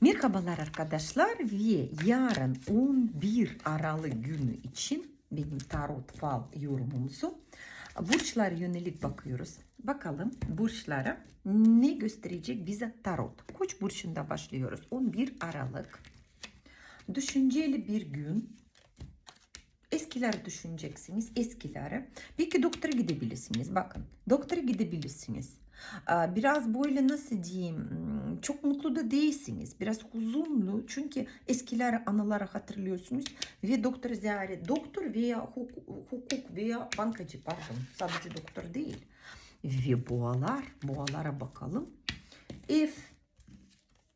Merhabalar arkadaşlar ve yarın 11 Aralık günü için benim tarot fal yorumumuzu burçlara yönelik bakıyoruz. Bakalım burçlara ne gösterecek bize tarot. Koç burçunda başlıyoruz. 11 Aralık. Düşünceli bir gün. Eskiler düşüneceksiniz. Eskileri. Belki doktora gidebilirsiniz. Bakın doktora gidebilirsiniz. Aa, Biraz böyle nasıl diyeyim hmm, çok mutlu da değilsiniz. Biraz huzunlu çünkü eskiler anıları hatırlıyorsunuz ve doktor ziyaret doktor veya hukuk, hukuk veya bankacı pardon sadece doktor değil. Ve boğalar boğalara bakalım. Ev,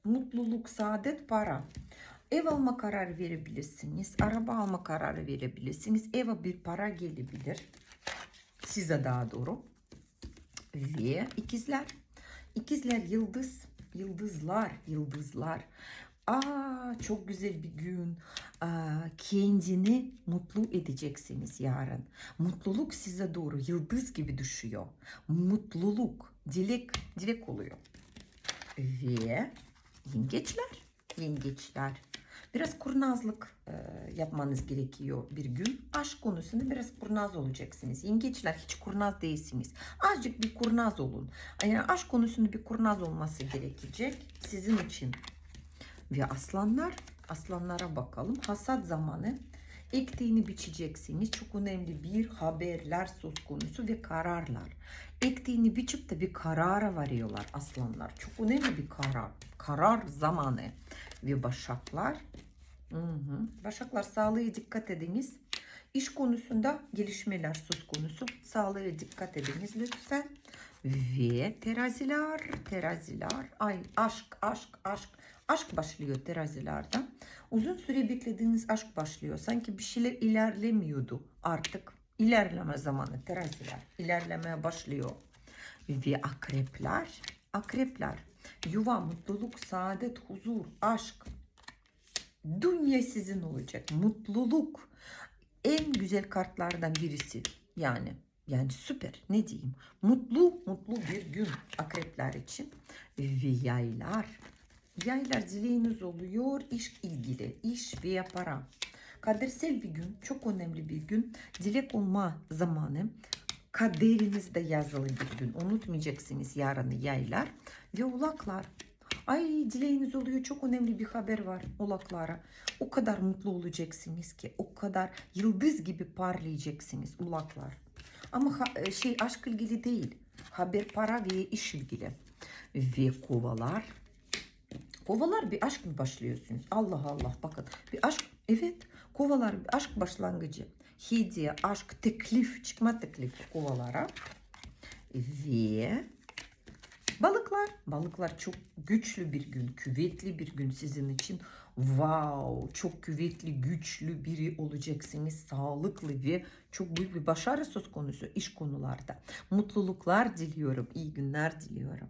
mutluluk, saadet, para. Ev alma kararı verebilirsiniz. Araba alma kararı verebilirsiniz. Eve bir para gelebilir. Size daha doğru ve ikizler. İkizler yıldız, yıldızlar, yıldızlar. Aa çok güzel bir gün. Aa, kendini mutlu edeceksiniz yarın. Mutluluk size doğru yıldız gibi düşüyor. Mutluluk, dilek, dilek oluyor. Ve yengeçler, yengeçler. Biraz kurnazlık e, yapmanız gerekiyor bir gün. Aşk konusunda biraz kurnaz olacaksınız. Yengeçler hiç kurnaz değilsiniz. Azıcık bir kurnaz olun. Yani aşk konusunda bir kurnaz olması gerekecek sizin için. Ve aslanlar, aslanlara bakalım. Hasat zamanı ektiğini biçeceksiniz. Çok önemli bir haberler söz konusu ve kararlar. Ektiğini biçip de bir karara varıyorlar aslanlar. Çok önemli bir karar. Karar zamanı. Ve başaklar. Hı hı. Başaklar sağlığa dikkat ediniz. İş konusunda gelişmeler söz konusu. Sağlığa dikkat ediniz lütfen. Ve teraziler, teraziler. Ay aşk, aşk, aşk. Aşk başlıyor terazilerde. Uzun süre beklediğiniz aşk başlıyor. Sanki bir şeyler ilerlemiyordu artık. İlerleme zamanı teraziler. ilerlemeye başlıyor. Ve akrepler, akrepler. Yuva, mutluluk, saadet, huzur, aşk. Dünya sizin olacak. Mutluluk. En güzel kartlardan birisi. Yani yani süper ne diyeyim. Mutlu mutlu bir gün akrepler için. Ve yaylar. Yaylar dileğiniz oluyor iş ilgili. iş veya para. Kadersel bir gün. Çok önemli bir gün. Dilek olma zamanı. Kaderinizde yazılı bir gün. Unutmayacaksınız yarını yaylar. Ve ulaklar. Ay dileğiniz oluyor. Çok önemli bir haber var ulaklara. O kadar mutlu olacaksınız ki. O kadar yıldız gibi parlayacaksınız ulaklar. Ama ha- şey aşk ilgili değil. Haber para ve iş ilgili. Ve kovalar. Kovalar bir aşk mı başlıyorsunuz? Allah Allah bakın. Bir aşk evet. Kovalar bir aşk başlangıcı. Hediye, aşk, teklif, çıkma teklifi kovalara. Ve Balıklar. Balıklar çok güçlü bir gün, kuvvetli bir gün sizin için. Wow, çok kuvvetli, güçlü biri olacaksınız. Sağlıklı ve çok büyük bir başarı söz konusu iş konularda. Mutluluklar diliyorum, iyi günler diliyorum.